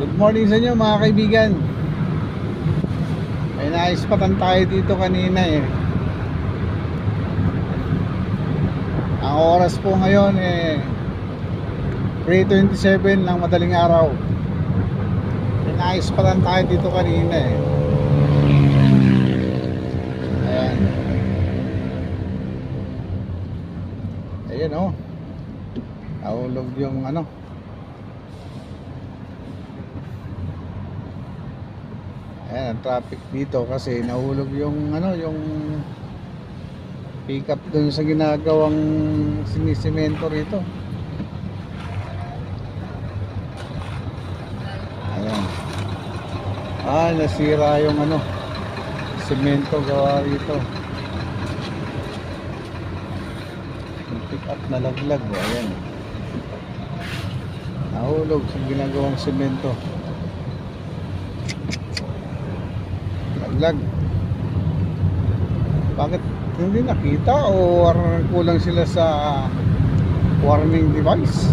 Good morning sa inyo mga kaibigan. May naispatan tayo dito kanina eh. Ang oras po ngayon eh 3.27 ng madaling araw. May naispatan tayo dito kanina eh. Ayan. Ayan oh. Nahulog yung ano. Ayan, ang traffic dito kasi nahulog yung ano, yung pick up dun sa ginagawang sinisemento rito. Ayan. Ah, nasira yung ano, semento gawa rito. Yung pick up na laglag, oh, ayan. Nahulog sa ginagawang semento. Laglag. Bakit hindi nakita o kulang sila sa warning device?